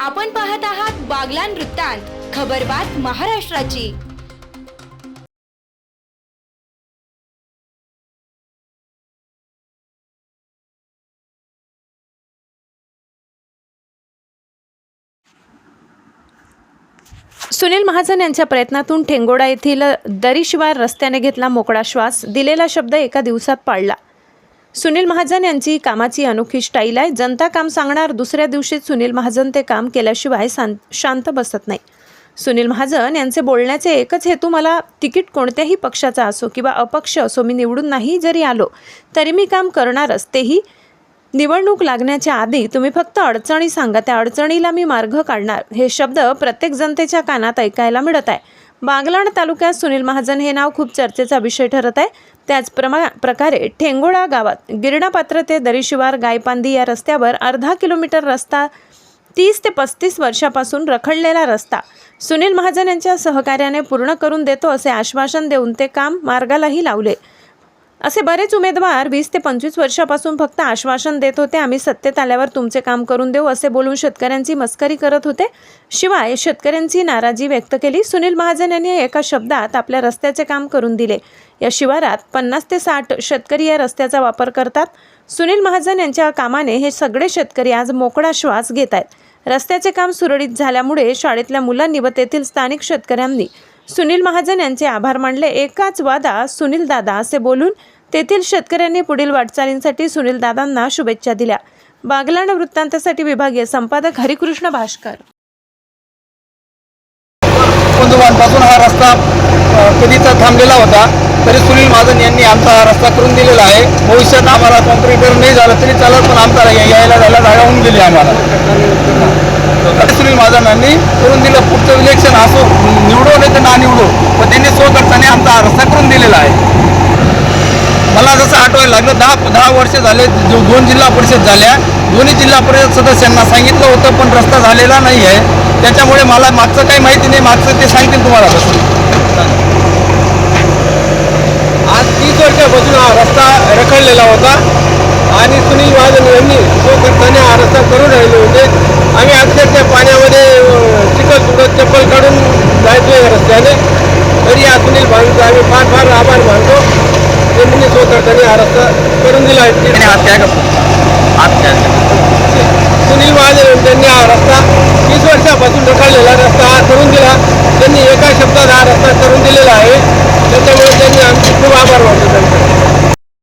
आपण पाहत आहात बागलान वृत्तांत खबरबात महाराष्ट्राची. सुनील महाजन यांच्या प्रयत्नातून ठेंगोडा येथील दरीशिवार रस्त्याने घेतला मोकळा श्वास. दिलेला शब्द एका दिवसात पाळला. सुनील महाजन यांची कामाची अनोखी स्टाईल आहे. जनता काम सांगणार दुसऱ्या दिवशीच सुनील महाजन ते काम केल्याशिवाय शांत शांत बसत नाही. सुनील महाजन यांचे बोलण्याचे एकच हेतू मला तिकीट कोणत्याही पक्षाचा असो किंवा अपक्ष असो मी निवडून नाही जरी आलो तरी मी काम करणारच. तेही निवडणूक लागण्याच्या आधी तुम्ही फक्त अडचणी सांगा त्या अडचणीला मी मार्ग काढणार. हे शब्द प्रत्येक जनतेच्या कानात ऐकायला मिळत आहे. बागलाण तालुक्यात सुनील महाजन हे नाव खूप चर्चेचा विषय ठरत आहे. त्याचप्रमा प्रकारे ठेंगोळा गावात गिरणापात्र ते दरीशिवार गायपांदी या रस्त्यावर अर्धा किलोमीटर रस्ता तीस ते पस्तीस वर्षापासून रखडलेला रस्ता. सुनील महाजन यांच्या सहकार्याने पूर्ण करून देतो असे आश्वासन देऊन ते काम मार्गालाही लावले. असे बरेच उमेदवार वीस ते पंचवीस वर्षापासून फक्त आश्वासन देत होते आम्ही सत्तेत आल्यावर तुमचे काम करून देऊ असे बोलून शेतकऱ्यांची मस्करी करत होते. शिवाय शेतकऱ्यांची नाराजी व्यक्त केली. सुनील महाजन यांनी एका शब्दात आपल्या रस्त्याचे काम करून दिले. या शिवारात पन्नास ते साठ शेतकरी या रस्त्याचा वापर करतात. सुनील महाजन यांच्या कामाने हे सगळे शेतकरी आज मोकळा श्वास घेत आहेत. रस्त्याचे काम सुरळीत झाल्यामुळे शाळेतल्या मुलांनी व तेथील स्थानिक शेतकऱ्यांनी सुनील महाजन यांचे आभार मानले. एकाच वादा सुनील दादा असे बोलून तेथील शेतकऱ्यांनी पुढील वाटचालींसाठी सुनील दादांना शुभेच्छा दिल्या. बागलाण वृत्तांतासाठी विभागीय संपादक हरिकृष्ण भास्कर बंधुबांपासून हा रस्ता अ, कधीचा थांबलेला होता तरी सुनील महाजन यांनी आमचा हा रस्ता करून दिलेला आहे. भविष्यात आम्हाला कॉन्क्रीटर नाही झालं तरी चालत पण आमचा यायला जायला जागा होऊन गेली आम्हाला. तरी करून दिलं. पुढचं इलेक्शन असो निवडो नाही तर ना निवडो. पण त्यांनी स्वखर्चाने आमचा हा रस्ता करून दिलेला आहे. मला जसं आठवायला लागलं दहा दहा वर्ष झाले दोन जिल्हा परिषद झाल्या दोन्ही जिल्हा परिषद सदस्यांना सांगितलं होतं पण रस्ता झालेला नाही आहे. त्याच्यामुळे मला मागचं काही माहिती नाही मागचं ते सांगतील तुम्हाला आज तीस वर्षापासून हा रस्ता रखडलेला होता आणि सुनील महाजन यांनी स्वखर्चाने हा रस्ता करून राहिले होते आम्ही अक्षरशः पाण्यामध्ये अं, चिखल तुडत चप्पल काढून जायचो या रस्त्याने तरी या सुनील भाऊंचा आम्ही फार फार आभार मानतो त्यांनी हा रस्ता करून दिला आहे. सुनील महाजन यांनी हा रस्ता तीस वर्षापासून रखडलेला रस्ता हा करून दिला. त्यांनी एका शब्दात हा रस्ता करून दिलेला आहे. त्याच्यामुळे त्यांनी आमचे खूप आभार मानतो त्यांचे.